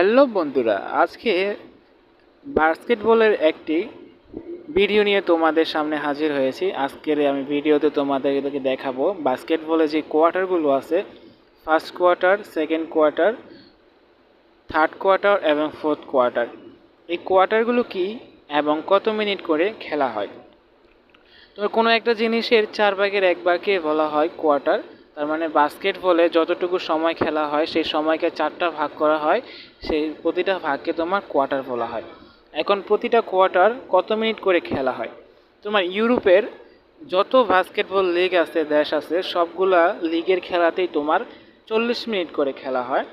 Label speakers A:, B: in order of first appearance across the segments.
A: Hello বন্ধুরা, আজকে বাস্কেটবলের একটি ভিডিও নিয়ে তোমাদের সামনে হাজির হয়েছি। আজকের আমি ভিডিওতে তোমাদেরকে দেখাবো বাস্কেটবলে যে কোয়ার্টারগুলো আছে, first quarter, second quarter, third quarter এবং ফোর্থ কোয়ার্টার। এই কোয়ার্টারগুলো কি এবং কত মিনিট করে খেলা হয়? তো কোনো একটা জিনিসের চার ভাগের এক ভাগকে বলা হয় কোয়ার্টার। তার মানে বাস্কেটবলে যতটুকু সময় খেলা হয়, সেই সময়কে চারটা ভাগ করা হয়, সেই প্রতিটা ভাগকে তোমার কোয়ার্টার বলা হয়। এখন প্রতিটা কোয়ার্টার কত মিনিট করে খেলা হয়? তোমার ইউরোপের যত বাস্কেটবল লিগ আছে, দেশ আছে, সবগুলা লিগের খেলাতেই তোমার চল্লিশ মিনিট করে খেলা হয়।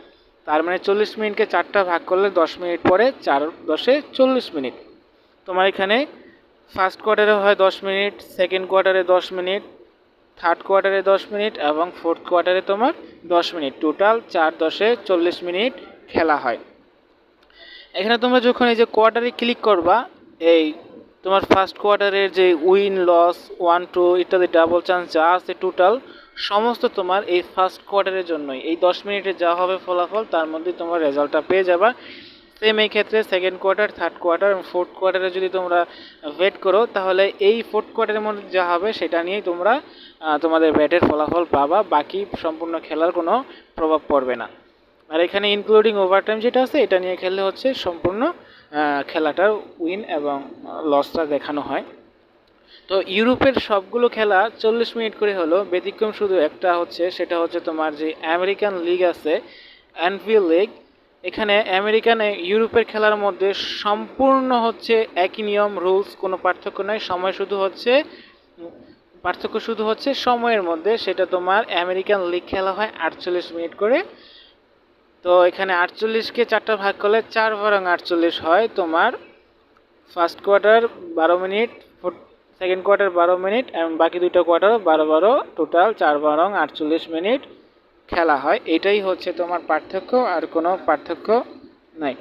A: তার মানে চল্লিশ মিনিটকে চারটা ভাগ করলে দশ মিনিট পরে চার দশে চল্লিশ মিনিট। তোমার এখানে ফার্স্ট কোয়ার্টারে হয় দশ মিনিট সেকেন্ড কোয়ার্টারে দশ মিনিট থার্ড কোয়ার্টারে দশ মিনিট এবং ফোর্থ কোয়ার্টারে তোমার দশ মিনিট। টোটাল চার দশে চল্লিশ মিনিট খেলা হয়। এখানে তোমরা যখন এই যে কোয়ার্টারে ক্লিক করবা, এই তোমার ফার্স্ট কোয়ার্টারের যে উইন, লস, ওয়ান, টু ইত্যাদি ডাবল চান্স যা আছে টোটাল সমস্ত তোমার এই ফার্স্ট কোয়ার্টারের জন্যই। এই দশ মিনিটে যা হবে ফলাফল, তার মধ্যে তোমার রেজাল্টটা পেয়ে যাবা। সেম এই ক্ষেত্রে সেকেন্ড কোয়ার্টার থার্ড কোয়ার্টার এবং ফোর্থ কোয়ার্টারে যদি তোমরা ওয়েট করো, তাহলে এই ফোর্থ কোয়ার্টারের মধ্যে যা হবে সেটা নিয়েই তোমরা তোমাদের ব্যাটের ফলাফল পাবা, বাকি সম্পূর্ণ খেলার কোনো প্রভাব পড়বে না। আর এখানে ইনক্লুডিং ওভারটাইম যেটা আছে, এটা নিয়ে খেললে হচ্ছে সম্পূর্ণ খেলাটার উইন এবং লসটা দেখানো হয়। তো ইউরোপের সবগুলো খেলা চল্লিশ মিনিট করে হলো, ব্যতিক্রম শুধু একটা হচ্ছে, সেটা হচ্ছে তোমার যে আমেরিকান লিগ আছে অ্যানভিল লিগ এখানে আমেরিকান ইউরোপের খেলার মধ্যে সম্পূর্ণ হচ্ছে একই নিয়ম, রুলস, কোনো পার্থক্য নয় সময় শুধু হচ্ছে, পার্থক্য শুধু হচ্ছে সময়ের মধ্যে। সেটা তোমার আমেরিকান লিগ খেলা হয় আটচল্লিশ মিনিট করে। তো এখানে আটচল্লিশকে চারটা ভাগ করলে চার বরং আটচল্লিশ হয় তোমার ফার্স্ট কোয়ার্টার বারো মিনিট সেকেন্ড কোয়ার্টার বারো মিনিট এবং বাকি দুটো কোয়ার্টার বারো বারো টোটাল চার বারং আটচল্লিশ মিনিট। খেলা হয়, এটাই হচ্ছে তোমার পার্থক্য আর কোনো পার্থক্য নাই।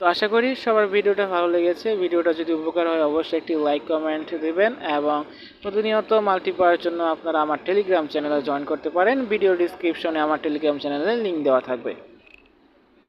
A: তো আশা করি সবার ভিডিওটা ভালো লেগেছে। ভিডিওটা যদি উপকার হয়, অবশ্যই একটি লাইক কমেন্ট দেবেন এবং প্রতিনিয়ত মাল্টি পাওয়ার জন্য আপনারা আমার টেলিগ্রাম চ্যানেলে জয়েন করতে পারেন। ভিডিও ডিসক্রিপশনে আমার টেলিগ্রাম চ্যানেলের লিঙ্ক দেওয়া থাকবে।